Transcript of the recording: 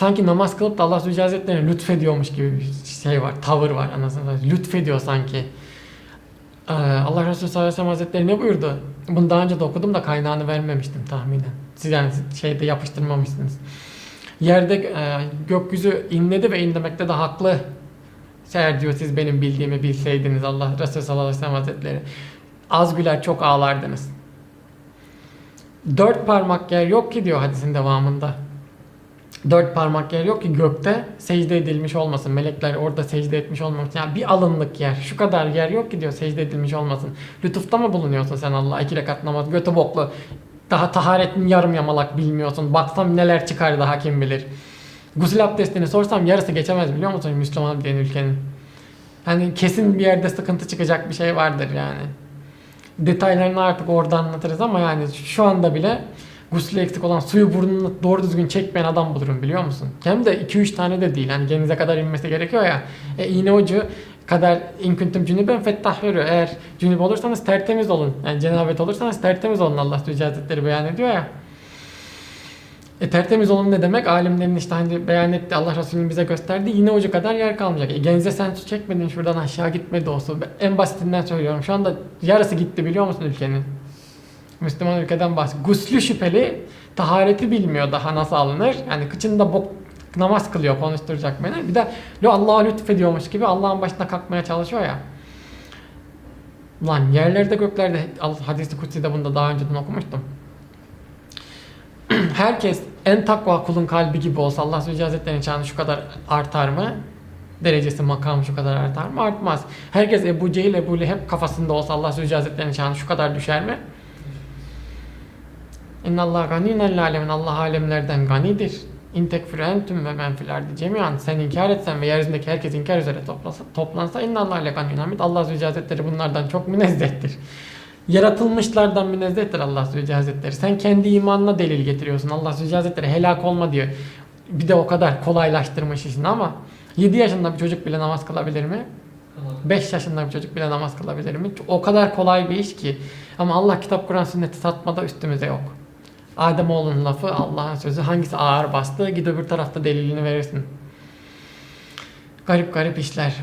sanki namaz kılıp da Allah Zülcelal Hazretleri'ne lütfediyormuş gibi bir şey var, tavır var anasını. Lütfediyor sanki. Ee, Allah Resulü sallallahu aleyhi ve sellem Hazretleri ne buyurdu? Bunu daha önce de okudum da kaynağını vermemiştim tahminen. Siz yani şeyde yapıştırmamışsınız. Yerde e, gökyüzü inledi ve inlemekte de haklı. Eğer diyor siz benim bildiğimi bilseydiniz Allah Resulü sallallahu aleyhi ve sellem Hazretleri. Az güler çok ağlardınız. Dört parmak yer yok ki diyor hadisin devamında. Dört parmak yer yok ki gökte secde edilmiş olmasın. Melekler orada secde etmiş olmasın. Yani bir alınlık yer. Şu kadar yer yok ki diyor secde edilmiş olmasın. Lütufta mı bulunuyorsun sen Allah? iki rekat namaz götü boklu. Daha taharetin yarım yamalak bilmiyorsun. Baksam neler çıkar daha kim bilir. Gusül abdestini sorsam yarısı geçemez biliyor musun Müslüman diyen ülkenin. Hani kesin bir yerde sıkıntı çıkacak bir şey vardır yani. Detaylarını artık orada anlatırız ama yani şu anda bile gusülü eksik olan suyu burnunu doğru düzgün çekmeyen adam bulurum biliyor musun? Hem de 2-3 tane de değil. Hani genize kadar inmesi gerekiyor ya. E, iğne ucu kadar inküntüm cünüben fettahhürü. Eğer cünüp olursanız tertemiz olun. Yani cenabet olursanız tertemiz olun Allah Teala Hazretleri beyan ediyor ya. E tertemiz olun ne demek? Alimlerin işte hani beyan etti Allah Resulü'nün bize gösterdi. Yine ucu kadar yer kalmayacak. E, genize sen su çekmedin şuradan aşağı gitmedi olsun. En basitinden söylüyorum. Şu anda yarısı gitti biliyor musun ülkenin? Müslüman ülkeden bahsediyor. Guslü şüpheli tahareti bilmiyor daha nasıl alınır. Yani kıçında bok namaz kılıyor konuşturacak beni. Bir de lo Allah'a lütfediyormuş gibi Allah'ın başına kalkmaya çalışıyor ya. Lan yerlerde göklerde hadisi kutsi'de bunu da daha önceden okumuştum. Herkes en takva kulun kalbi gibi olsa Allah Subhanahu Hazretleri'nin şanı şu kadar artar mı? Derecesi makamı şu kadar artar mı? Artmaz. Herkes Ebu Cehil, Ebu Leheb kafasında olsa Allah Subhanahu Hazretleri'nin şanı şu kadar düşer mi? İnna Allah ganiyyen alemin. Allah alemlerden ganidir. İn tekfir entüm ve men fil ardi cemiyan. Sen inkar etsen ve yeryüzündeki herkes inkar üzere toplansa, toplansa inna Allah ile ganiyyen hamid. Allah Zülce Hazretleri bunlardan çok münezzehtir. Yaratılmışlardan münezzehtir Allah Zülce Hazretleri. Sen kendi imanına delil getiriyorsun. Allah Zülce Hazretleri helak olma diyor. Bir de o kadar kolaylaştırmış işini ama 7 yaşında bir çocuk bile namaz kılabilir mi? 5 yaşında bir çocuk bile namaz kılabilir mi? O kadar kolay bir iş ki. Ama Allah kitap Kur'an sünneti satmada üstümüze yok. Ademoğlunun lafı Allah'ın sözü hangisi ağır bastı gid öbür tarafta delilini verirsin. Garip garip işler.